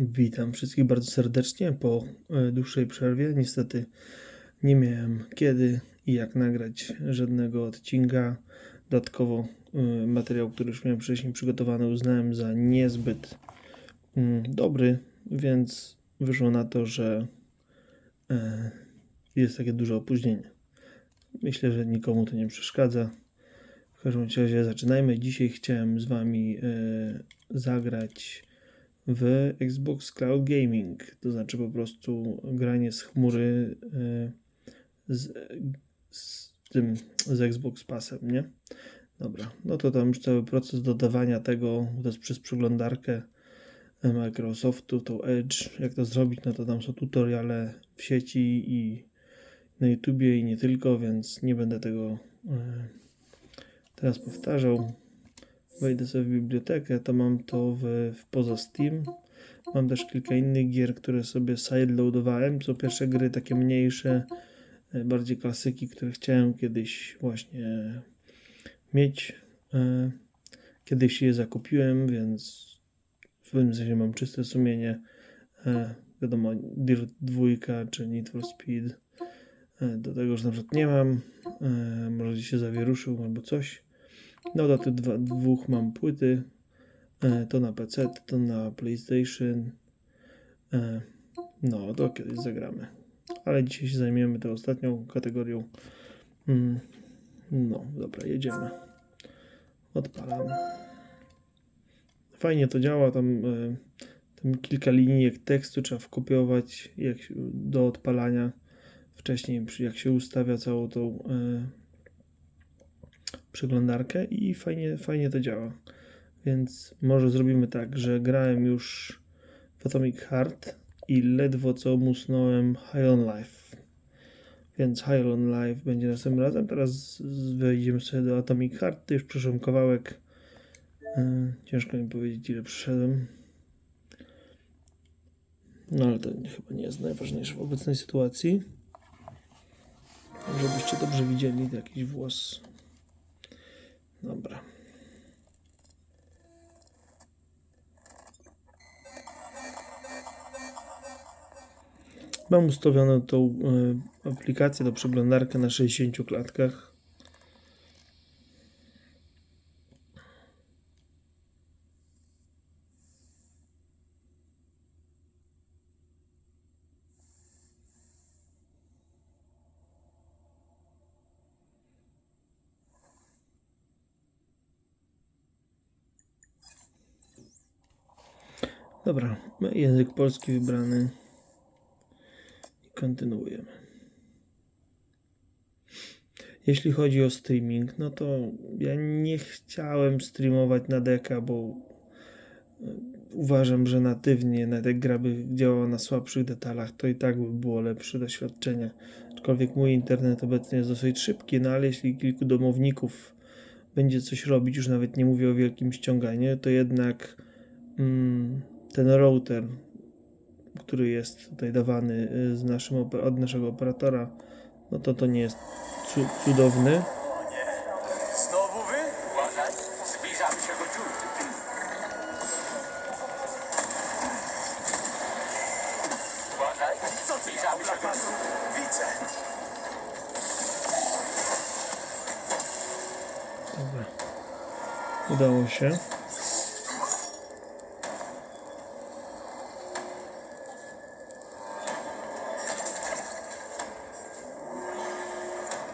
Witam wszystkich bardzo serdecznie po e, dłuższej przerwie. Niestety nie miałem kiedy i jak nagrać żadnego odcinka. Dodatkowo e, materiał, który już miałem wcześniej przygotowany, uznałem za niezbyt mm, dobry, więc wyszło na to, że e, jest takie duże opóźnienie. Myślę, że nikomu to nie przeszkadza. W każdym razie zaczynajmy. Dzisiaj chciałem z Wami zagrać w Xbox Cloud Gaming, to znaczy po prostu granie z chmury y, z, z tym, z Xbox Passem, nie? Dobra, no to tam już cały proces dodawania tego, to jest przez przeglądarkę Microsoftu, tą Edge, jak to zrobić, no to tam są tutoriale w sieci i na YouTubie i nie tylko, więc nie będę tego y, teraz powtarzał wejdę sobie w bibliotekę, to mam to w, w poza Steam. Mam też kilka innych gier, które sobie sideloadowałem. Są pierwsze gry takie mniejsze, e, bardziej klasyki, które chciałem kiedyś właśnie mieć. E, Kiedyś je zakupiłem, więc w pewnym sensie mam czyste sumienie. E, Wiadomo, Dirt 2 czy Need for Speed. Do tego już na przykład nie mam. Może się zawieruszył albo coś. No do tych dwa, dwóch mam płyty. E, to na PC, to na PlayStation. E, no, to kiedyś zagramy. Ale dzisiaj się zajmiemy tą ostatnią kategorią. Mm, no, dobra, jedziemy. Odpalamy. Fajnie to działa. Tam, e, tam kilka linijek tekstu trzeba wkopiować jak, do odpalania. Wcześniej, jak się ustawia całą tą e, przeglądarkę i fajnie, fajnie to działa. Więc może zrobimy tak, że grałem już w Atomic Heart i ledwo co musnąłem High on Life. Więc High on Life będzie następnym razem. Teraz wejdziemy sobie do Atomic Heart. To już przeszedłem kawałek. Yy, ciężko mi powiedzieć, ile przeszedłem. No ale to chyba nie jest najważniejsze w obecnej sytuacji. Żebyście dobrze widzieli jakiś włos. Dobra. Mam ustawioną tą y, aplikację do przeglądarkę na 60 klatkach. Dobra, język polski wybrany. I kontynuujemy. Jeśli chodzi o streaming, no to ja nie chciałem streamować na deka, bo e, uważam, że natywnie, nawet jak gra by działała na słabszych detalach, to i tak by było lepsze doświadczenie. Aczkolwiek mój internet obecnie jest dosyć szybki, no ale jeśli kilku domowników będzie coś robić, już nawet nie mówię o wielkim ściąganiu, to jednak mm, ten router, który jest tutaj dawany y, z naszym, od naszego operatora, no to to nie jest cu- cudowny.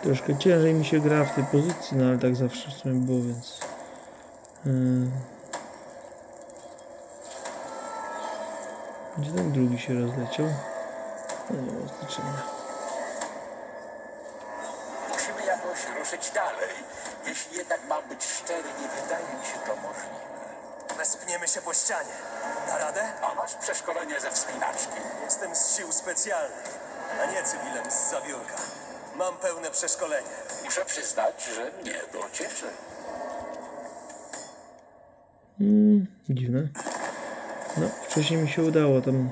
Troszkę ciężej mi się gra w tej pozycji, no ale tak zawsze w sumie było, więc... Yy... Gdzie ten drugi się rozleciał? No nie ma znaczenia. Przeszkolenie. Muszę przyznać, że mnie to cieszy. Mm, dziwne. No, wcześniej mi się udało tam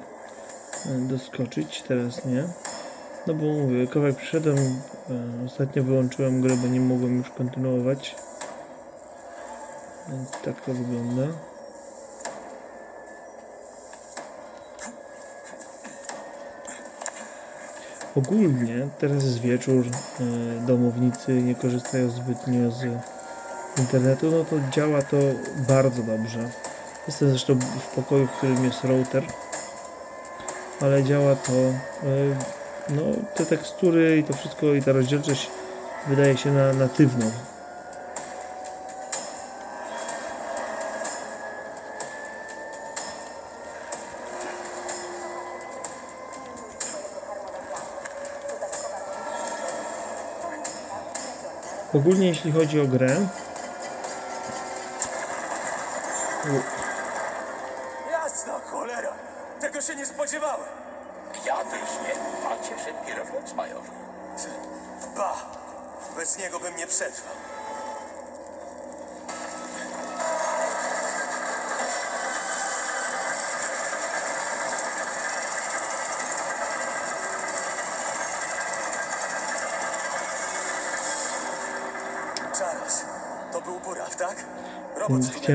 e, doskoczyć, teraz nie. No bo mówię, kawałek przyszedłem, e, ostatnio wyłączyłem grę, bo nie mogłem już kontynuować. Więc tak to wygląda. Ogólnie teraz jest wieczór, e, domownicy nie korzystają zbytnio z internetu, no to działa to bardzo dobrze. Jestem zresztą w pokoju, w którym jest router, ale działa to, e, no te tekstury i to wszystko i ta rozdzielczość wydaje się na natywną. Ogólnie jeśli chodzi o grę,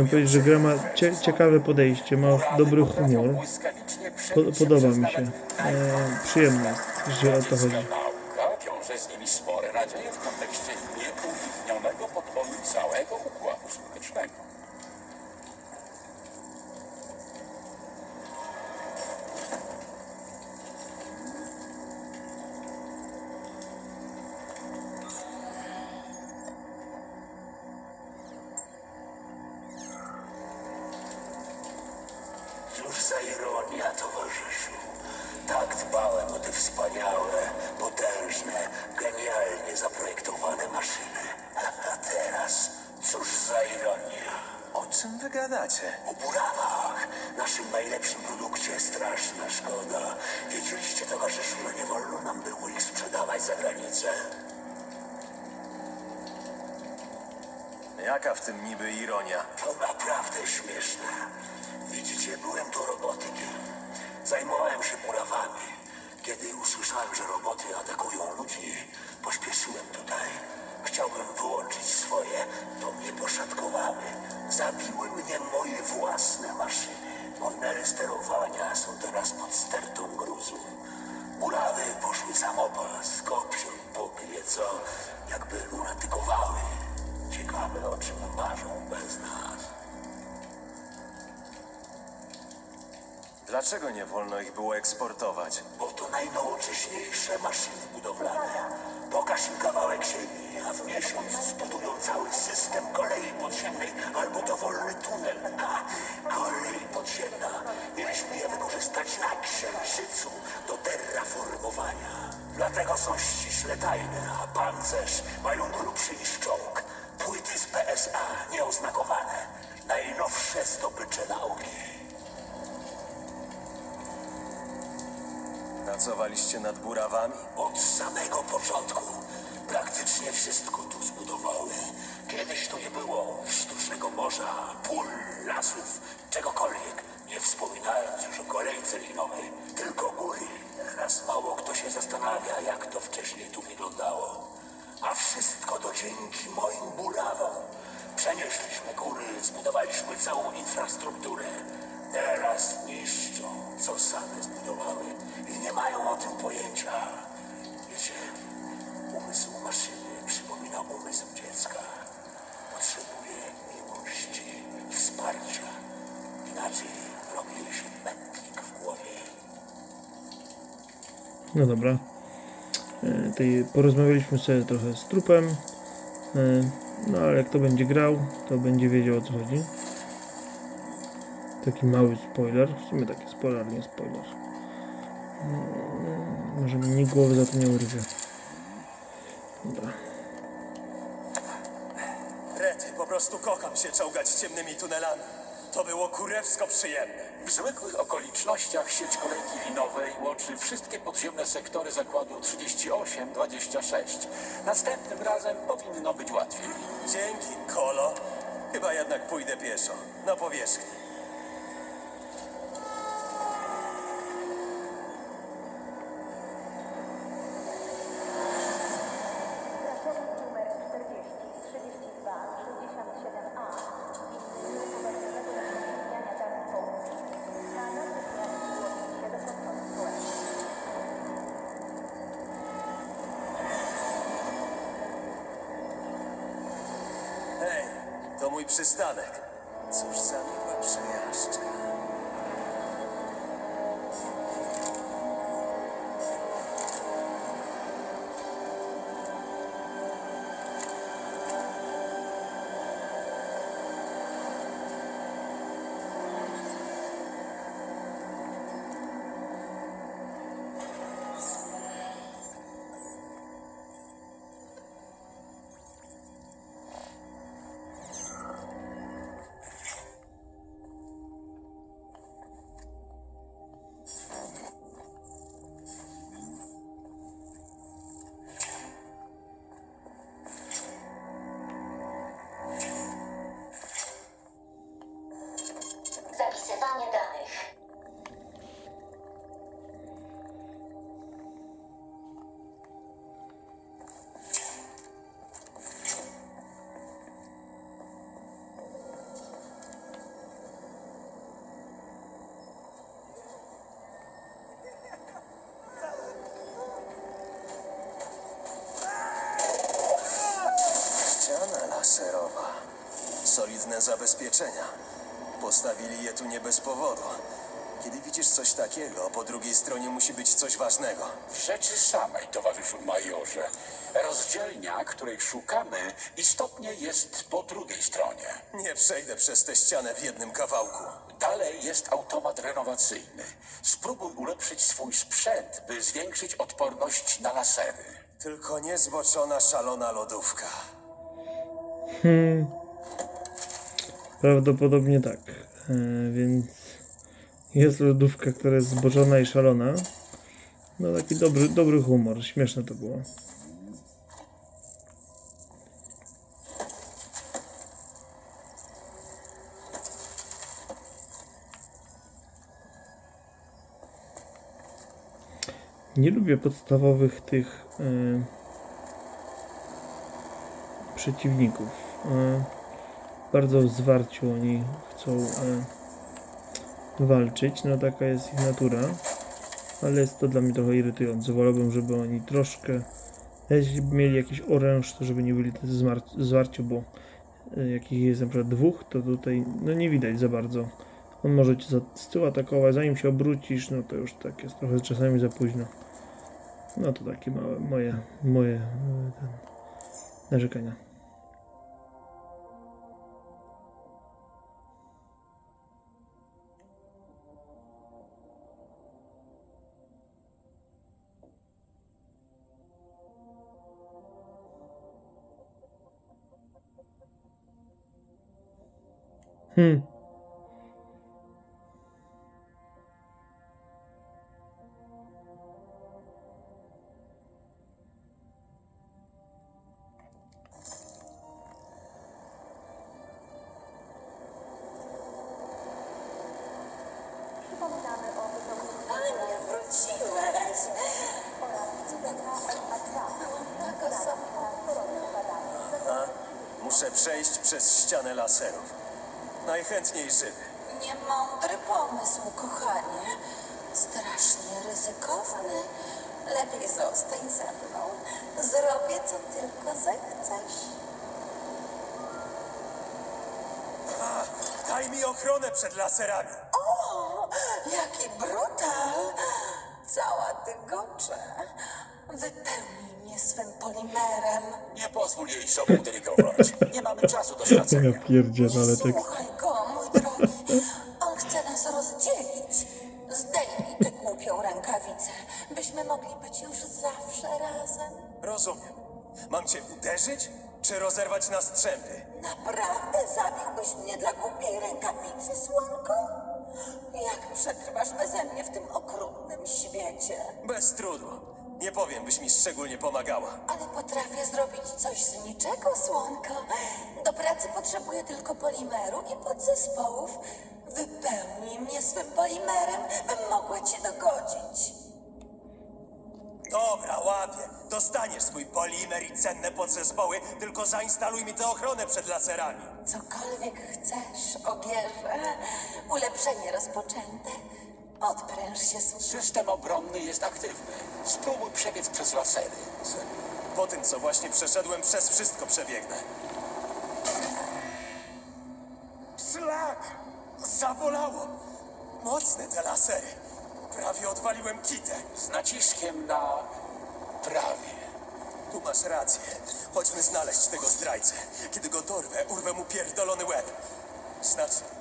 powiedzieć, że gra ma cie, ciekawe podejście, ma dobry humor. Po, podoba mi się. E, przyjemne jeśli o to chodzi. Jaka w tym niby ironia? To naprawdę śmieszne. Widzicie, byłem tu robotykiem. Zajmowałem się burawami. Kiedy usłyszałem, że roboty atakują ludzi, pośpieszyłem tutaj. Chciałbym wyłączyć swoje, to mnie poszatkowały. Zabiły mnie moje własne maszyny. Modele sterowania są teraz pod stertą gruzu. Murawy poszły samopas, kopią pokryje co, jakby lunatykowały. O czym marzą bez nas. Dlaczego nie wolno ich było eksportować? Bo to najnowocześniejsze maszyny budowlane. Pokaż im kawałek ziemi, a w miesiąc zbudują cały system kolei podziemnej albo dowolny tunel. A, kolej podziemna. Mieliśmy je wykorzystać na księżycu do terraformowania. Dlatego są ściśle tajne, a pancerz mają grubszy niż czołg. Pracowaliście nad burawami? Od samego początku praktycznie wszystko tu zbudowały. Kiedyś tu nie było sztucznego morza, pól, lasów, czegokolwiek. Nie wspominając już o kolejce linowej, tylko góry. Teraz mało kto się zastanawia, jak to wcześniej tu wyglądało. A wszystko to dzięki moim burawom. Przenieśliśmy góry, zbudowaliśmy całą infrastrukturę. Teraz niszczą, co same zbudowały i nie mają o tym pojęcia. Wiecie, umysł maszyny przypomina umysł dziecka. Potrzebuje miłości i wsparcia. Inaczej robi się mętlik w głowie. No dobra. E, Tutaj porozmawialiśmy sobie trochę z trupem. E, No ale jak to będzie grał, to będzie wiedział o co chodzi. Taki mały spoiler. W sumie taki spoiler, nie spoiler. Mm, Może mi nikt głowy za to nie urwie. Dobra. Rety, po prostu kocham się czołgać ciemnymi tunelami. To było kurewsko przyjemne. W zwykłych okolicznościach sieć kolejki linowej łączy wszystkie podziemne sektory zakładu 38-26. Następnym razem powinno być łatwiej. Dzięki, Kolo. Chyba jednak pójdę pieszo. Na powierzchni. Zabezpieczenia. Postawili je tu nie bez powodu. Kiedy widzisz coś takiego, po drugiej stronie musi być coś ważnego. W rzeczy samej, towarzyszu majorze. Rozdzielnia, której szukamy, istotnie jest po drugiej stronie. Nie przejdę przez tę ścianę w jednym kawałku. Dalej jest automat renowacyjny. Spróbuj ulepszyć swój sprzęt, by zwiększyć odporność na lasery. Tylko niezboczona, szalona lodówka. Prawdopodobnie tak. E, więc jest lodówka, która jest zbożona i szalona. No taki dobry, dobry humor, śmieszne to było. Nie lubię podstawowych tych e, przeciwników. E, bardzo w zwarciu oni chcą e, walczyć. No taka jest ich natura. Ale jest to dla mnie trochę irytujące. Wolałbym, żeby oni troszkę. Jeśli mieli jakiś oręż, to żeby nie byli tacy zwarciu, bo e, jak ich jest na przykład dwóch, to tutaj no nie widać za bardzo. On może cię za, z tyłu atakować, zanim się obrócisz, no to już tak jest trochę czasami za późno. No to takie małe moje, moje e, ten, narzekania. A? Muszę przejść przez ścianę laserów. Najchętniej żywy. Niemądry pomysł, kochanie. Strasznie ryzykowny. Lepiej zostań ze mną. Zrobię, co tylko zechcesz. Daj mi ochronę przed laserami. O, jaki brutal! Cała tygocze. Wypełnij mnie swym polimerem. Nie pozwól jej sobą dyrygować. Nie mamy czasu do stracenia. Ja pierdzielę, ale tak. słuchaj byśmy mogli być już zawsze razem. Rozumiem. Mam cię uderzyć, czy rozerwać na strzępy? Naprawdę zabiłbyś mnie dla głupiej rękawicy, słonko? Jak przetrwasz beze mnie w tym okrutnym świecie? Bez trudu. Nie powiem, byś mi szczególnie pomagała. Ale potrafię zrobić coś z niczego, słonko. Do pracy potrzebuję tylko polimeru i podzespołów. Wypełnij mnie swym polimerem, bym mogła cię dogodzić. Dobra, łapię. Dostaniesz swój polimer i cenne podzespoły, tylko zainstaluj mi tę ochronę przed laserami. Cokolwiek chcesz, ogierze. Ulepszenie rozpoczęte. Odpręż się, słuchaj. System obronny jest aktywny. Spróbuj przebiec przez lasery. Po tym, co właśnie przeszedłem, przez wszystko przebiegnę. Zabolało! Mocne te lasery. Prawie odwaliłem kitę. Z naciskiem na prawie. Tu masz rację. Chodźmy znaleźć tego zdrajcę. Kiedy go dorwę, urwę mu pierdolony łeb. Znaczy...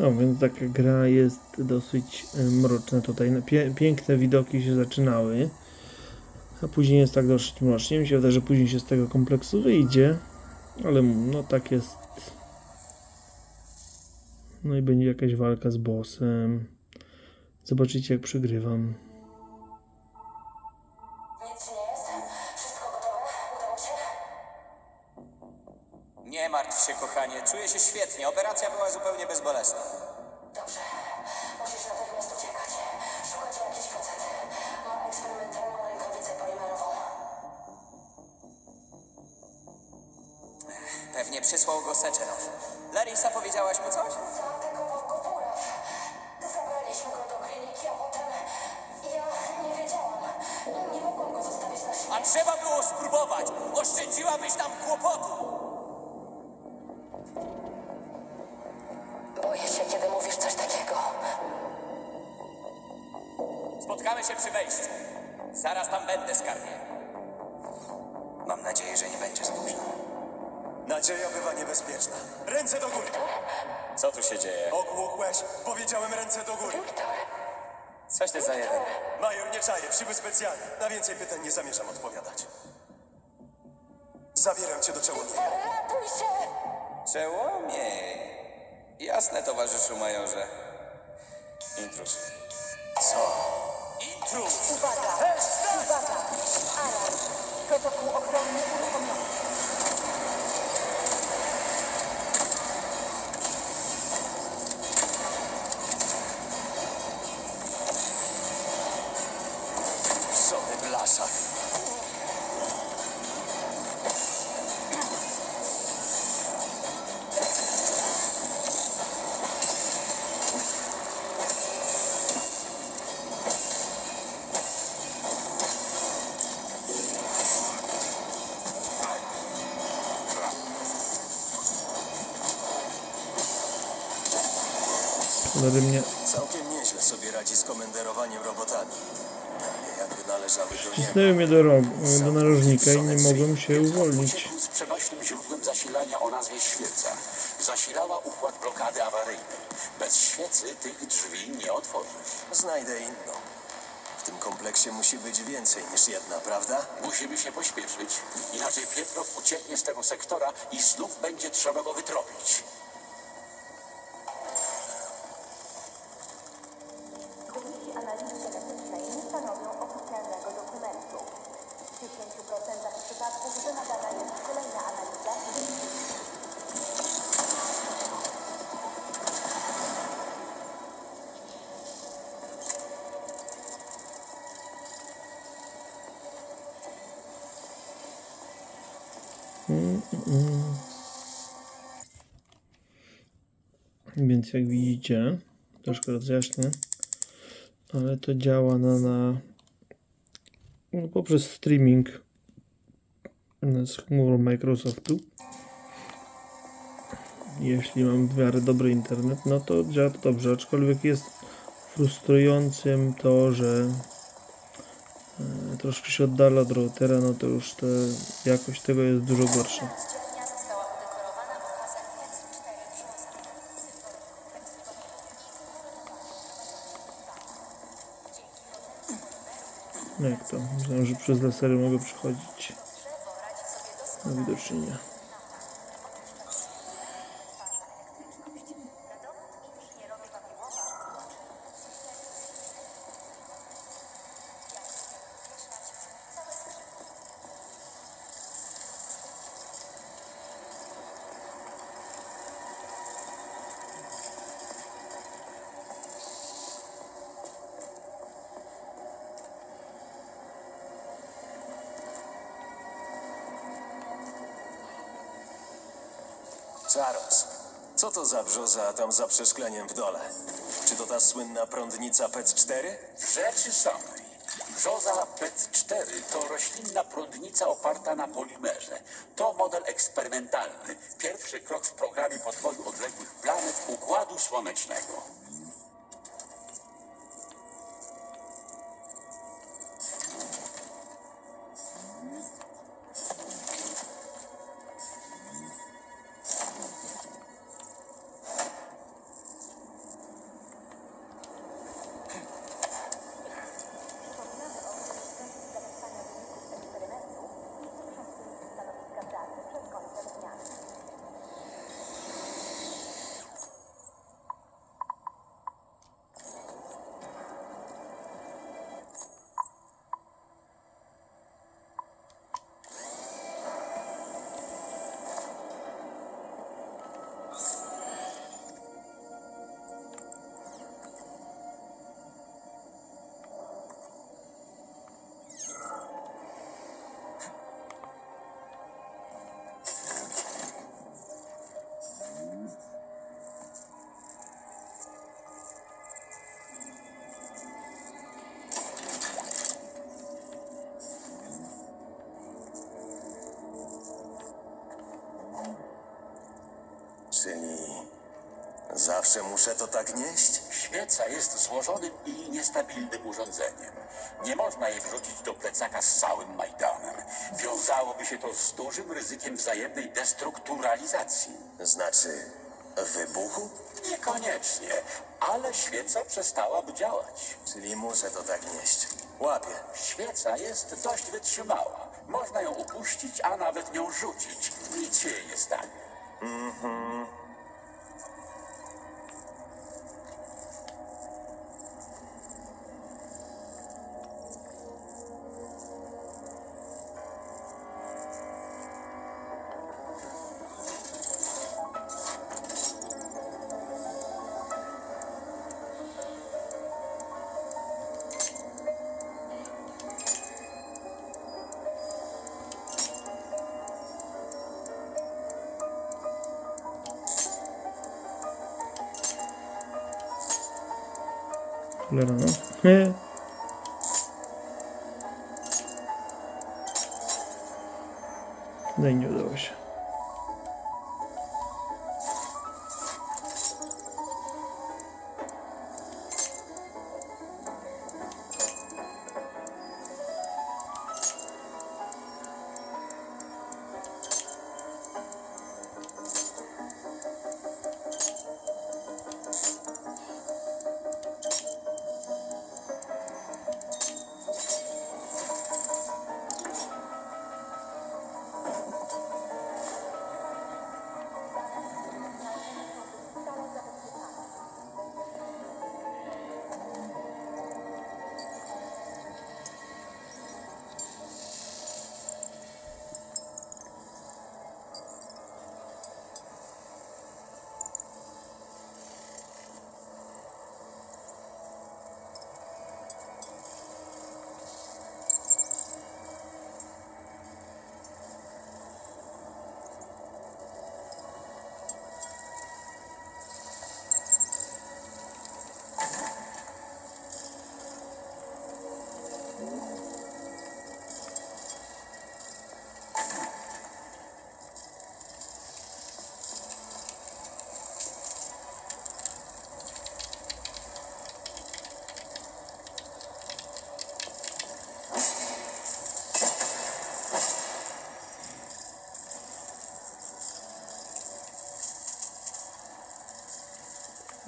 No więc taka gra jest dosyć e, mroczna tutaj. No, piękne widoki się zaczynały, a później jest tak dosyć mrocznie. Mi się wydaje, że później się z tego kompleksu wyjdzie, ale no tak jest. No i będzie jakaś walka z bossem. Zobaczycie jak przegrywam. Czuję się świetnie. Operacja była zupełnie bezbolesna. Dobrze. Musisz natychmiast uciekać. Szukać jakiejś facety. Ma eksperymentalną rękawicę polimerową. Pewnie przysłał go Seczenow. Larisa, powiedziałaś mu coś? Zaatakował go buraw. Zabraliśmy go do kliniki, a potem... Ja nie wiedziałam. Nie mogłam go zostawić na A śmierć. trzeba było spróbować. Oszczędziłabyś nam kłopotu. Spotkamy się przy wejściu. Zaraz tam będę, skarbie. Mam nadzieję, że nie będzie za późno. Nadzieja bywa niebezpieczna. Ręce do góry! Co tu się dzieje? Ogłuchłeś? Powiedziałem ręce do góry. Coś ty za jeden. Major nie czaje, siły specjalne. Na więcej pytań nie zamierzam odpowiadać. Zabieram cię do czołownika. Ratuj się! Przełomie. Jasne, towarzyszu majorze. Intruz. Co? Intruz! Uwaga! Uwaga! Alarm! Protokół ochronny uruchomiony. Psony blaszak. Cholery mnie. Całkiem nieźle sobie radzi z komenderowaniem robotami. Jakby należały do niego. Cisnęły mnie do, ro- do narożnika i nie mogłem się uwolnić. Z przenośnym źródłem zasilania o nazwie świeca. Zasilała układ blokady awaryjnej. Bez świecy tych drzwi nie otworzysz. Znajdę inną. W tym kompleksie musi być więcej niż jedna, prawda? Musimy się pośpieszyć, inaczej Pietrow ucieknie z tego sektora i znów będzie trzeba go wytropić. Jak widzicie, troszkę rozjaśnię, ale to działa na, na no, poprzez streaming z chmurą Microsoftu. Jeśli mam w miarę dobry internet, no to działa to dobrze, aczkolwiek jest frustrującym to, że e, troszkę się oddala od routera, no to już te, jakość tego jest dużo gorsza. No jak to? Myślałem, że przez lasery mogę przechodzić. No widocznie nie. Czaros. Co to za brzoza tam za przeszkleniem w dole? Czy to ta słynna prądnica PEC-4? W rzeczy samej. Brzoza PET-4 to roślinna prądnica oparta na polimerze. To model eksperymentalny. Pierwszy krok w programie podboju odległych planet Układu Słonecznego. Czyli zawsze muszę to tak nieść? Świeca jest złożonym i niestabilnym urządzeniem. Nie można jej wrzucić do plecaka z całym Majdanem. Wiązałoby się to z dużym ryzykiem wzajemnej destrukturalizacji. Znaczy, wybuchu? Niekoniecznie, ale świeca przestałaby działać. Czyli muszę to tak nieść. Łapię. Świeca jest dość wytrzymała. Można ją upuścić, a nawet nią rzucić. Nic się jej nie stanie. Mm-hmm. No. Nie. No i nie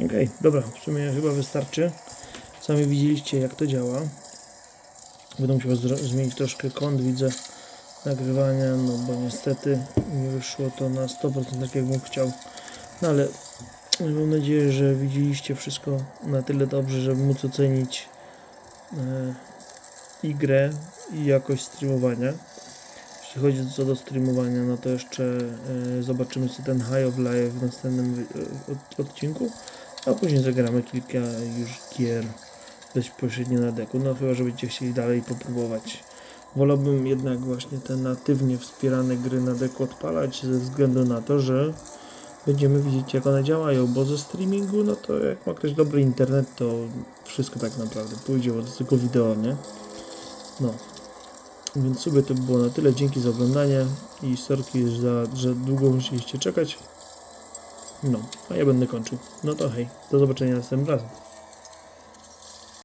Okej, dobra, w sumie chyba wystarczy. Sami widzieliście jak to działa. Będę musiał zmienić troszkę kąt, widzę nagrywania, no bo niestety nie wyszło to na 100% tak jak bym chciał. No ale mam nadzieję, że widzieliście wszystko na tyle dobrze, żeby móc ocenić e, i grę i jakość streamowania. Jeśli chodzi co do streamowania, no to jeszcze e, zobaczymy sobie ten High of Life w następnym e, od, odcinku, a później zagramy kilka już gier bezpośrednio na deku. No chyba, że będziecie chcieli dalej popróbować. Wolałbym jednak właśnie te natywnie wspierane gry na deku odpalać ze względu na to, że będziemy widzieć jak one działają, bo ze streamingu, no to jak ma ktoś dobry internet, to wszystko tak naprawdę pójdzie, bo to tylko wideo, nie? No. Więc sobie to było na tyle. Dzięki za oglądanie i sorki, że, że długo musieliście czekać. No, a ja będę kończył. No to hej, do zobaczenia następnym razem.